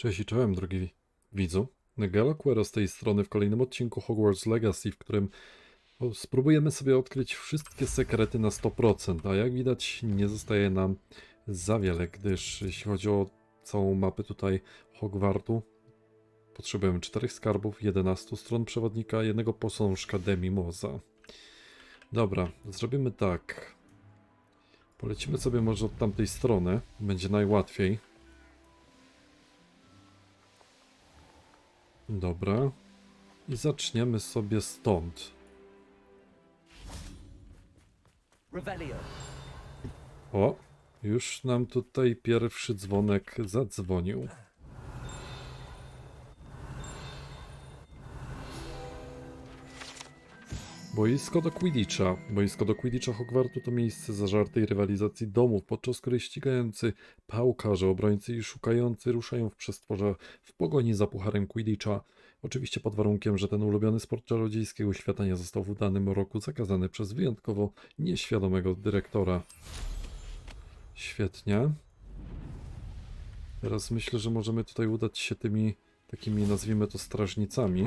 Cześć i czołem, drogi widzu. Galo Quero z tej strony w kolejnym odcinku Hogwarts Legacy, w którym spróbujemy sobie odkryć wszystkie sekrety na 100%, a jak widać nie zostaje nam za wiele, gdyż jeśli chodzi o całą mapę tutaj Hogwartu, potrzebujemy 4 skarbów, 11 stron przewodnika, jednego posążka Demimoza. Dobra, zrobimy tak. Polecimy sobie może od tamtej strony, będzie najłatwiej. Dobra. I zaczniemy sobie stąd. O, już nam tutaj pierwszy dzwonek zadzwonił. Boisko do Quidditcha. Boisko do Quidditcha Hogwartu to miejsce zażartej rywalizacji domów, podczas której ścigający pałkarze, obrońcy i szukający ruszają w przestworze w pogoni za pucharem Quidditcha. Oczywiście pod warunkiem, że ten ulubiony sport czarodziejskiego świata nie został w danym roku zakazany przez wyjątkowo nieświadomego dyrektora. Świetnie. Teraz myślę, że możemy tutaj udać się tymi takimi, nazwijmy to, strażnicami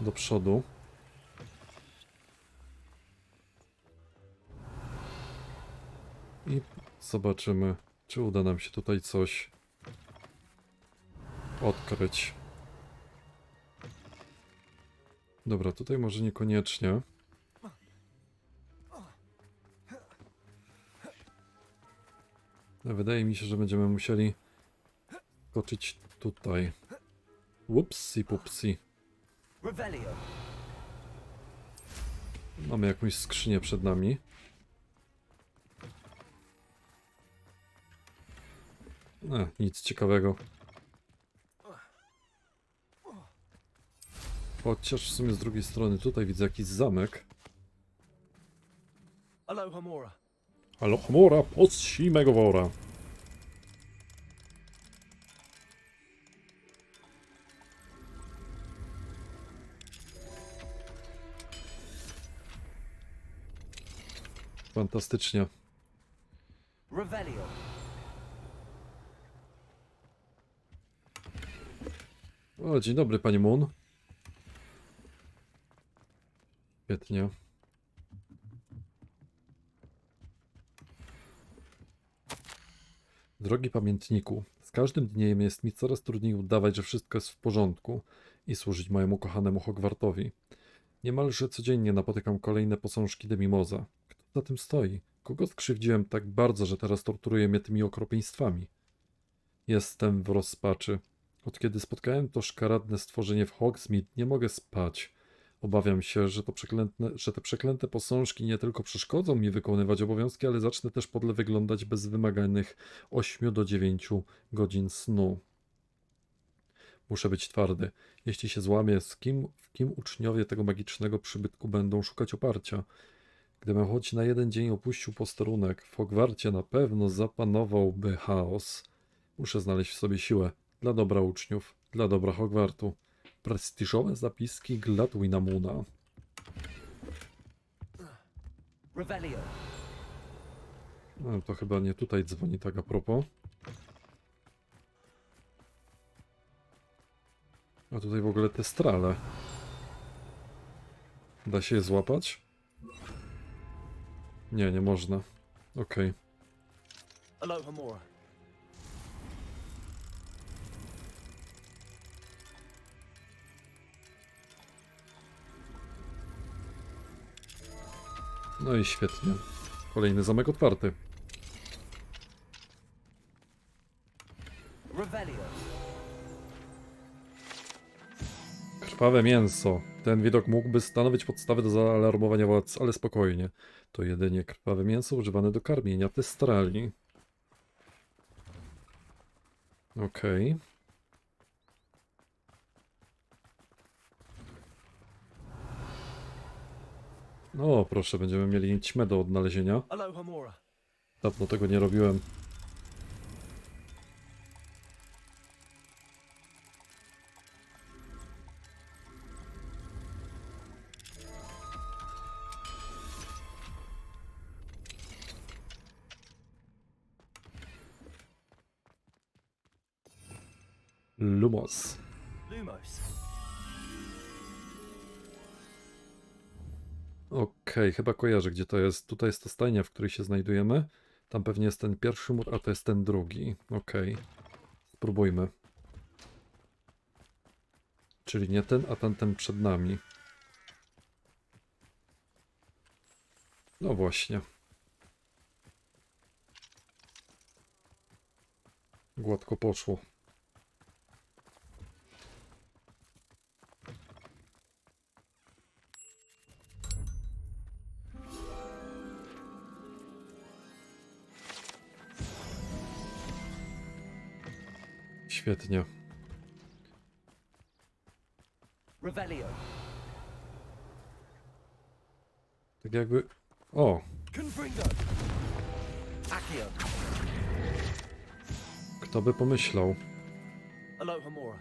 do przodu. I zobaczymy, czy uda nam się tutaj coś odkryć. Dobra, tutaj może niekoniecznie. No, Wydaje mi się, że będziemy musieli skoczyć tutaj. Upsi pupsi. Mamy jakąś skrzynię przed nami. E, nic ciekawego. Chociaż w sumie z drugiej strony tutaj widzę jakiś zamek. Halo, chmura, podsi mego wora. Fantastycznie. Revelio. O, dzień dobry, panie Moon. Świetnie. Drogi pamiętniku, z każdym dniem jest mi coraz trudniej udawać, że wszystko jest w porządku i służyć mojemu kochanemu Hogwartowi. Niemalże codziennie napotykam kolejne posążki Demimoza. Kto za tym stoi? Kogo skrzywdziłem tak bardzo, że teraz torturuje mnie tymi okropieństwami? Jestem w rozpaczy. Od kiedy spotkałem to szkaradne stworzenie w Hogsmeade, nie mogę spać. Obawiam się, że, to przeklętne, że te przeklęte posążki nie tylko przeszkodzą mi wykonywać obowiązki, ale zacznę też podle wyglądać bez wymaganych 8 do 9 godzin snu. Muszę być twardy. Jeśli się złamię, z kim, w kim uczniowie tego magicznego przybytku będą szukać oparcia? Gdybym choć na jeden dzień opuścił posterunek, w Hogwarcie na pewno zapanowałby chaos. Muszę znaleźć w sobie siłę. Dla dobra uczniów, dla dobra Hogwartu. Prestiżowe zapiski Gladwina. Revelio. No, to chyba nie tutaj dzwoni tak a propos. A tutaj w ogóle te strale. Da się je złapać? Nie, nie można. Okej. Aloha No i świetnie. Kolejny zamek otwarty. Krwawe mięso. Ten widok mógłby stanowić podstawę do zaalarmowania władz, ale spokojnie. To jedynie krwawe mięso używane do karmienia testrali. Okej. O, proszę, będziemy mieli ćmę do odnalezienia. Dawno tego nie robiłem. Lumos. Lumos. Okej, chyba kojarzę, gdzie to jest. Tutaj jest to stajnia, w której się znajdujemy. Tam pewnie jest ten pierwszy mur, a to jest ten drugi. Okej. Spróbujmy. Czyli nie ten, a tamten przed nami. No właśnie. Gładko poszło. Świetnie. Revelio. Tak jakby. O, kto by pomyślał? Alohomora.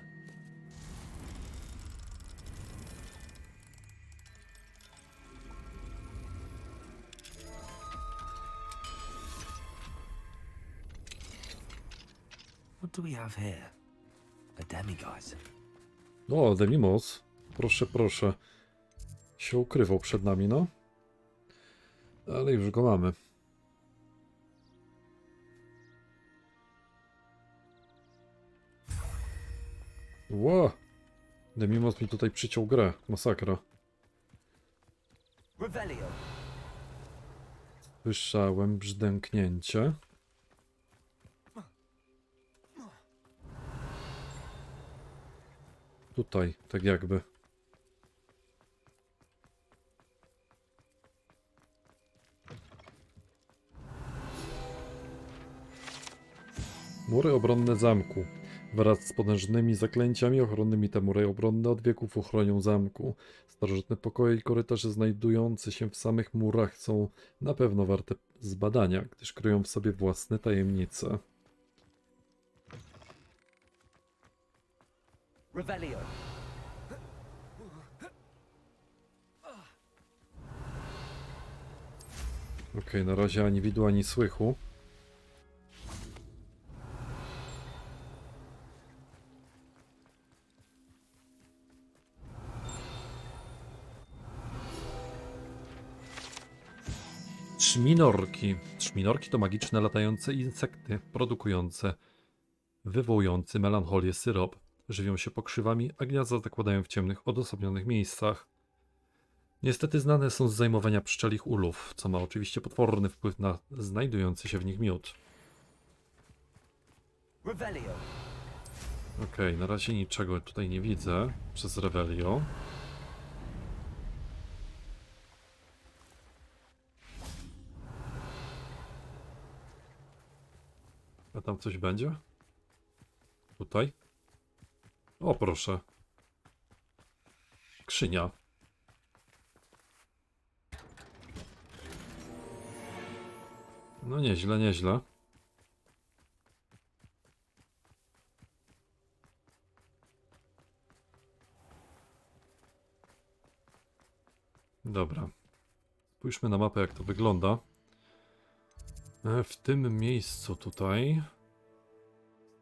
What do we have here? A demiguise. O, Demimos. Proszę, proszę. Się ukrywał przed nami, no. Ale już go mamy. Ło! Demimos mi tutaj przyciął grę. Masakra. Słyszałem brzdęknięcie. Tutaj, tak jakby. Mury obronne zamku. Wraz z potężnymi zaklęciami ochronnymi te mury obronne od wieków ochronią zamku. Starożytne pokoje i korytarze znajdujące się w samych murach są na pewno warte zbadania, gdyż kryją w sobie własne tajemnice. Revelio. Okej, na razie ani widu, ani słychu. Trzminorki. Trzminorki to magiczne latające insekty produkujące wywołujący melancholię syrop. Żywią się pokrzywami, a gniazda zakładają w ciemnych, odosobnionych miejscach. Niestety znane są z zajmowania pszczelich ulów, co ma oczywiście potworny wpływ na znajdujący się w nich miód. Okej, na razie niczego tutaj nie widzę przez Revelio. A tam coś będzie? Tutaj? O, proszę. Krzynia. No nieźle, nieźle. Dobra. Spójrzmy na mapę, jak to wygląda. E, W tym miejscu tutaj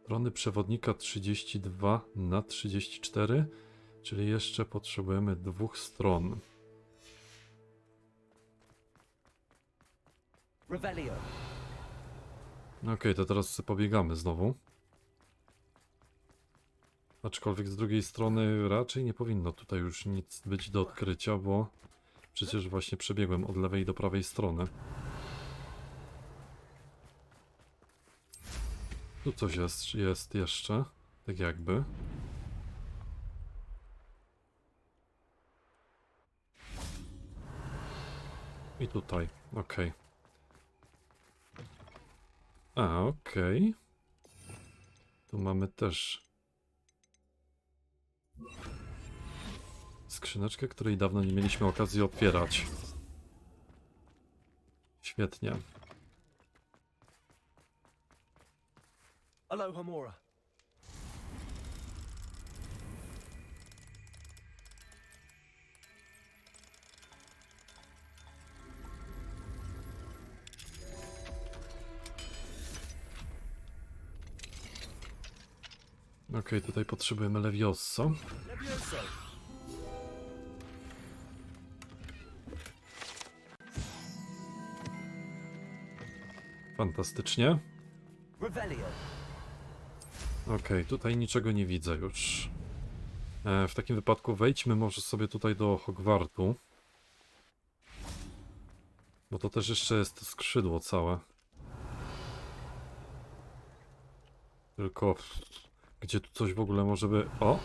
strony przewodnika 32 na 34, czyli jeszcze potrzebujemy dwóch stron. Okej, to teraz pobiegamy znowu. Aczkolwiek z drugiej strony raczej nie powinno tutaj już nic być do odkrycia, bo przecież właśnie przebiegłem od lewej do prawej strony. Tu coś jest, jest jeszcze, tak jakby. I tutaj, okej. A, okej. Tu mamy też skrzyneczkę, której dawno nie mieliśmy okazji otwierać. Świetnie. Alohomora. Okej, tutaj potrzebujemy. Levioso. Fantastycznie. Revelio. Okej, tutaj niczego nie widzę już. E, w takim wypadku wejdźmy może sobie tutaj do Hogwartu. Bo to też jeszcze jest skrzydło całe. Tylko gdzie tu coś w ogóle może by... O!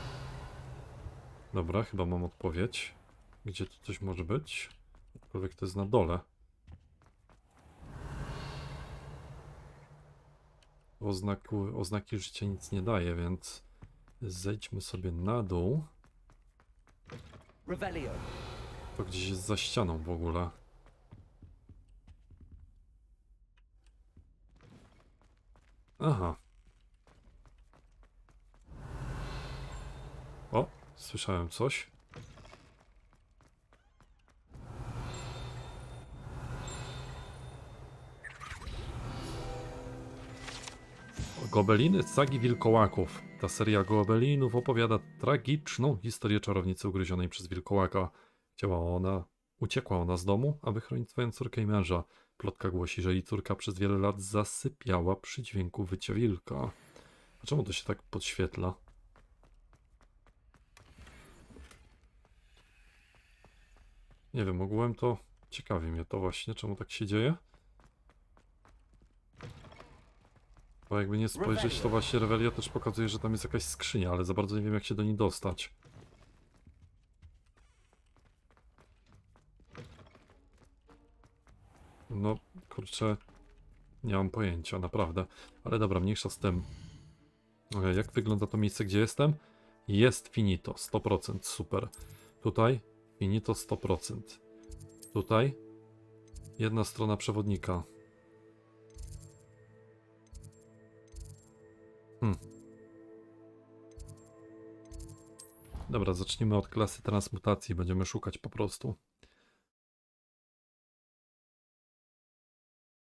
Dobra, chyba mam odpowiedź. Gdzie tu coś może być? Aczkolwiek to jest na dole. Oznaku, oznaki życia nic nie daje, więc zejdźmy sobie na dół. To gdzieś jest za ścianą w ogóle. Aha. O, słyszałem coś. Gobeliny z sagi wilkołaków. Ta seria gobelinów opowiada tragiczną historię czarownicy ugryzionej przez wilkołaka. Chciała ona, uciekła ona z domu, aby chronić swoją córkę i męża. Plotka głosi, że jej córka przez wiele lat zasypiała przy dźwięku wycia wilka. A czemu to się tak podświetla? Nie wiem, ogółem to ciekawi mnie to właśnie, czemu tak się dzieje. Bo jakby nie spojrzeć, to właśnie Revelia też pokazuje, że tam jest jakaś skrzynia, ale za bardzo nie wiem jak się do niej dostać. No, kurczę, nie mam pojęcia, naprawdę. Ale dobra, mniejsza z tym. Okej, Jak wygląda to miejsce, gdzie jestem? Jest finito, 100%, super. Tutaj finito 100%. Tutaj jedna strona przewodnika. Hmm. Dobra, zacznijmy od klasy transmutacji. Będziemy szukać po prostu.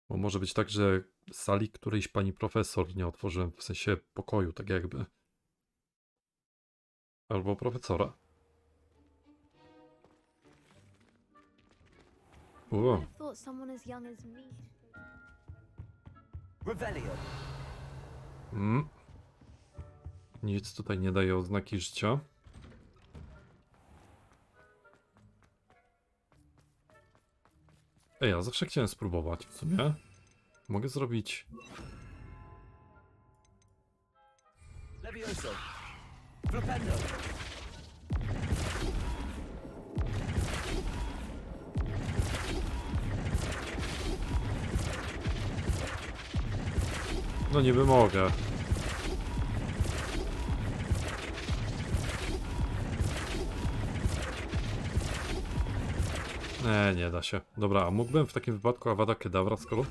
Bo może być tak, że sali którejś pani profesor nie otworzyłem, w sensie pokoju, tak jakby. Albo profesora. I Nic tutaj nie daje oznaki życia. Ej, ja zawsze chciałem spróbować w sumie. Mogę zrobić. No niby mogę. Nie, nie da się. Dobra, a mógłbym w takim wypadku Awada Kedavra skoro?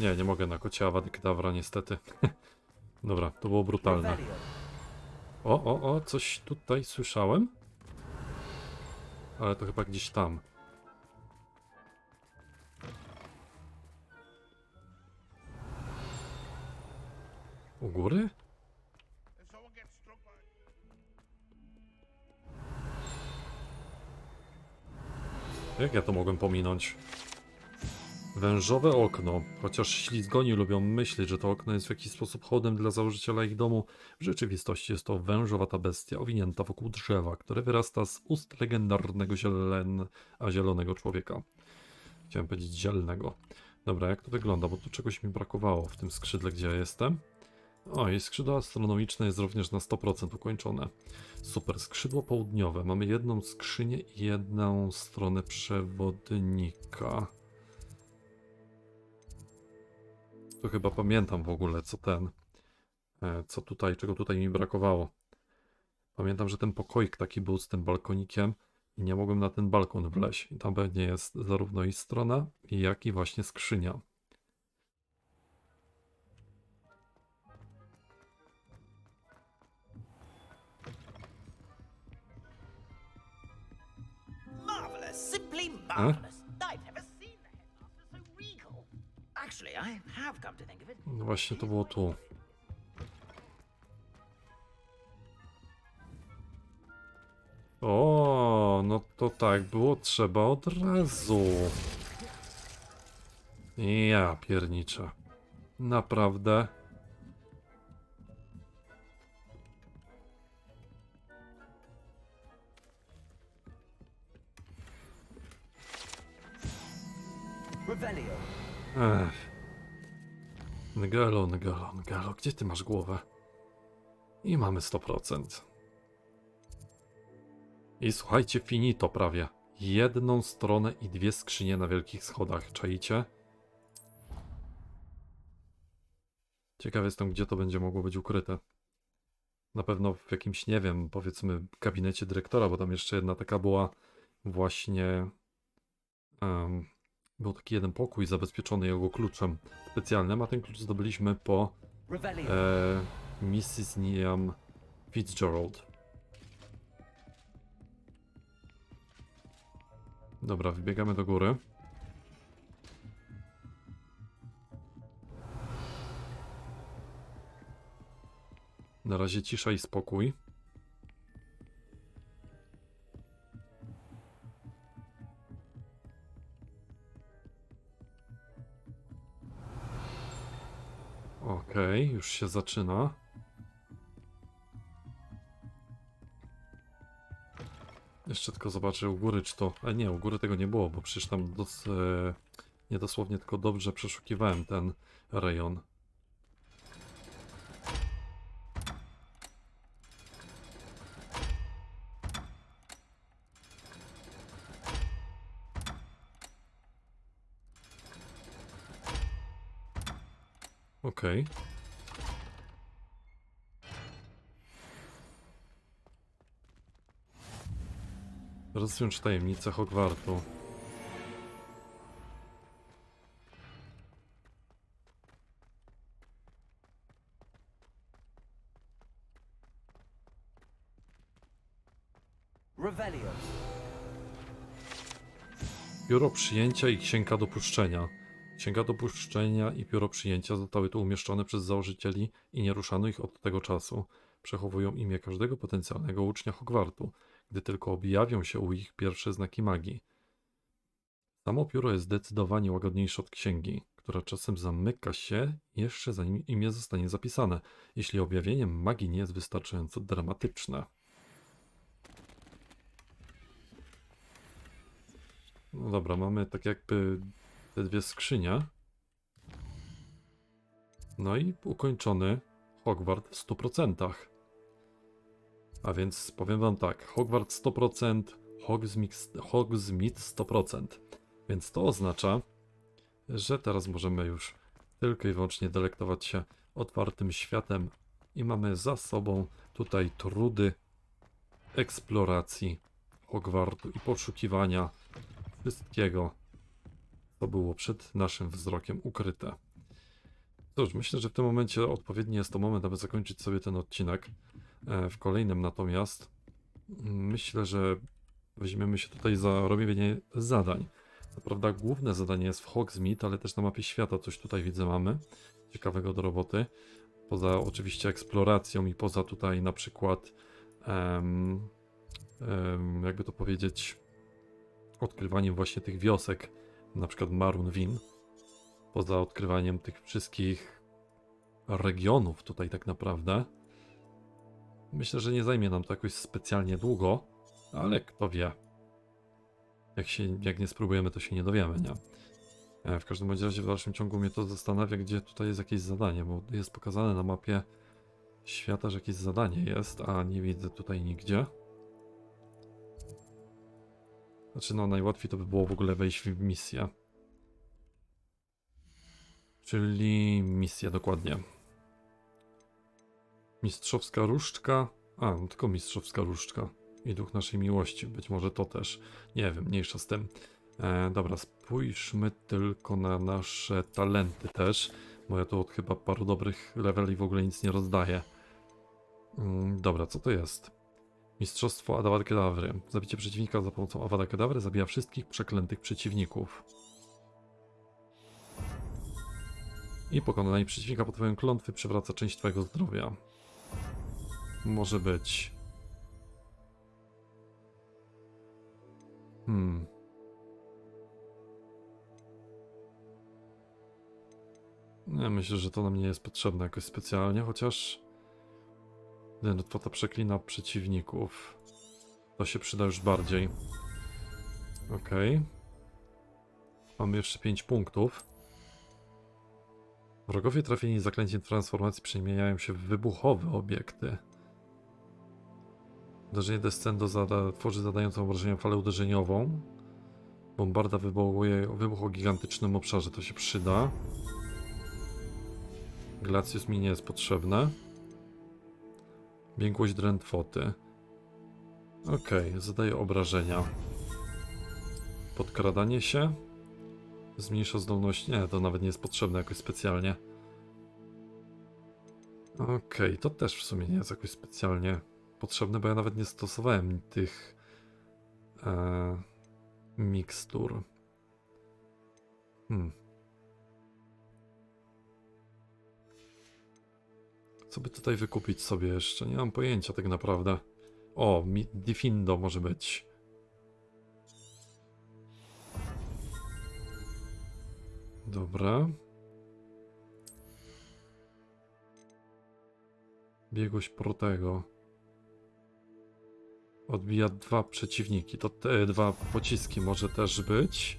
Nie, nie mogę na kocie Awady Kedavra niestety. Dobra, to było brutalne. O, o, o, coś tutaj słyszałem? Ale to chyba gdzieś tam. U góry? Jak ja to mogłem pominąć? Wężowe okno. Chociaż ślizgoni lubią myśleć, że to okno jest w jakiś sposób chodem dla założyciela ich domu, w rzeczywistości jest to wężowata bestia owinięta wokół drzewa, które wyrasta z ust legendarnego zielen... a zielonego człowieka. Chciałem powiedzieć zielnego. Dobra, jak to wygląda? Bo tu czegoś mi brakowało w tym skrzydle, gdzie ja jestem. O, i skrzydło astronomiczne jest również na 100% ukończone. Super, skrzydło południowe. Mamy jedną skrzynię i jedną stronę przewodnika. To chyba pamiętam w ogóle, co ten, e, co tutaj, czego tutaj mi brakowało. Pamiętam, że ten pokoik taki był z tym balkonikiem i nie mogłem na ten balkon wleźć. I tam pewnie jest zarówno i strona, jak i właśnie skrzynia. Really marvelous. I've never seen the so regal. Actually, I have come to think of it. No właśnie to było tu. O, no to tak było trzeba od razu. Ja pierniczę. Naprawdę. Ngelo, Ngelo, Ngelo, gdzie ty masz głowę? I mamy 100%. I słuchajcie, finito prawie. Jedną stronę i dwie skrzynie na wielkich schodach. Czaicie? Ciekaw jestem, gdzie to będzie mogło być ukryte. Na pewno w jakimś, nie wiem, powiedzmy, gabinecie dyrektora, bo tam jeszcze jedna taka była właśnie. em, był taki jeden pokój zabezpieczony jego kluczem specjalnym, a ten klucz zdobyliśmy po e, Mrs. Niam Fitzgerald. Dobra, wybiegamy do góry. Na razie cisza i spokój. Już się zaczyna. Jeszcze tylko zobaczę u góry, czy to. A nie, u góry tego nie było, bo przecież tam dos, e, nie dosłownie, tylko dobrze przeszukiwałem ten rejon. Okej. Rozwiąż tajemnicę Hogwartu. Revelio. Biuro przyjęcia i księga dopuszczenia. Księga dopuszczenia i biuro przyjęcia zostały tu umieszczone przez założycieli i nie ruszano ich od tego czasu. Przechowują imię każdego potencjalnego ucznia Hogwartu, gdy tylko objawią się u ich pierwsze znaki magii. Samo pióro jest zdecydowanie łagodniejsze od księgi, która czasem zamyka się jeszcze zanim imię zostanie zapisane, jeśli objawienie magii nie jest wystarczająco dramatyczne. No dobra, mamy tak jakby te dwie skrzynie. No i ukończony Hogwart w 100%. A więc powiem wam tak, Hogwart 100%, Hogsmith, Hogsmeade 100%. Więc to oznacza, że teraz możemy już tylko i wyłącznie delektować się otwartym światem i mamy za sobą tutaj trudy eksploracji Hogwartu i poszukiwania wszystkiego, co było przed naszym wzrokiem ukryte. Cóż, myślę, że w tym momencie odpowiedni jest to moment, aby zakończyć sobie ten odcinek. E, W kolejnym natomiast myślę, że weźmiemy się tutaj za robienie zadań. Co prawda główne zadanie jest w Hogsmeade, ale też na mapie świata coś tutaj widzę mamy ciekawego do roboty. Poza oczywiście eksploracją i poza tutaj na przykład em, em, jakby to powiedzieć odkrywaniem właśnie tych wiosek, na przykład Marunvin, poza odkrywaniem tych wszystkich regionów tutaj tak naprawdę. Myślę, że nie zajmie nam to jakoś specjalnie długo, ale kto wie. Jak, się, jak nie spróbujemy, to się nie dowiemy, nie? E, W każdym razie w dalszym ciągu mnie to zastanawia, gdzie tutaj jest jakieś zadanie, bo jest pokazane na mapie świata, że jakieś zadanie jest, a nie widzę tutaj nigdzie. Znaczy, no najłatwiej to by było w ogóle wejść w misję. Czyli misja dokładnie. Mistrzowska różdżka. A, no tylko mistrzowska różdżka. I duch naszej miłości. Być może to też. Nie wiem, mniejsza z tym. E, dobra, spójrzmy tylko na nasze talenty też. Bo ja tu od chyba paru dobrych leveli w ogóle nic nie rozdaję. Mm, dobra, co to jest? Mistrzostwo Avada Kedavry. Zabicie przeciwnika za pomocą Avada Kedavry zabija wszystkich przeklętych przeciwników. I pokonanie przeciwnika pod twoją klątwy przywraca część twojego zdrowia. Może być. Hmm. Nie, myślę, że to nam nie jest potrzebne jakoś specjalnie, chociaż... Drętwota przeklina przeciwników. To się przyda już bardziej. Okej. Mamy jeszcze 5 punktów. Wrogowie trafieni zaklęciem transformacji przemieniają się w wybuchowe obiekty. Uderzenie Descendo zada, tworzy zadającą obrażenia falę uderzeniową. Bombarda wywołuje wybuch o gigantycznym obszarze, to się przyda. Glacius mi nie jest potrzebne. Biegłość drętwoty. Okej, zadaje obrażenia. Podkradanie się. Zmniejsza zdolność. Nie, to nawet nie jest potrzebne jakoś specjalnie. Okej, to też w sumie nie jest jakoś specjalnie potrzebne, bo ja nawet nie stosowałem tych e, mikstur. Hmm. Co by tutaj wykupić sobie jeszcze? Nie mam pojęcia tak naprawdę. O, Difindo może być. Dobra. Biegłość Protego. Odbija dwa przeciwniki. To te dwa pociski może też być.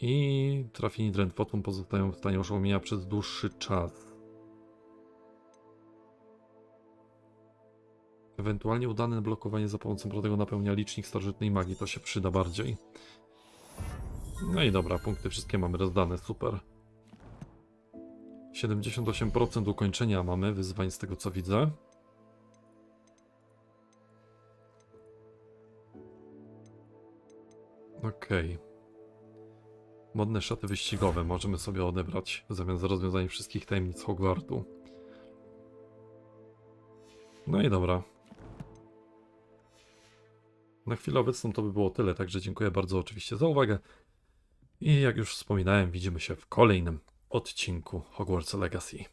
I trafieni drętwotą pozostają w stanie oszołomienia przez dłuższy czas. Ewentualnie udane blokowanie za pomocą Protego napełnia licznik starożytnej magii. To się przyda bardziej. No i dobra, punkty wszystkie mamy rozdane, super. 78% ukończenia mamy wyzwań z tego co widzę. Okej. Modne szaty wyścigowe możemy sobie odebrać zamiast rozwiązania wszystkich tajemnic Hogwartu. No i dobra. Na chwilę obecną to by było tyle, także dziękuję bardzo oczywiście za uwagę. I jak już wspominałem, widzimy się w kolejnym odcinku Hogwarts Legacy.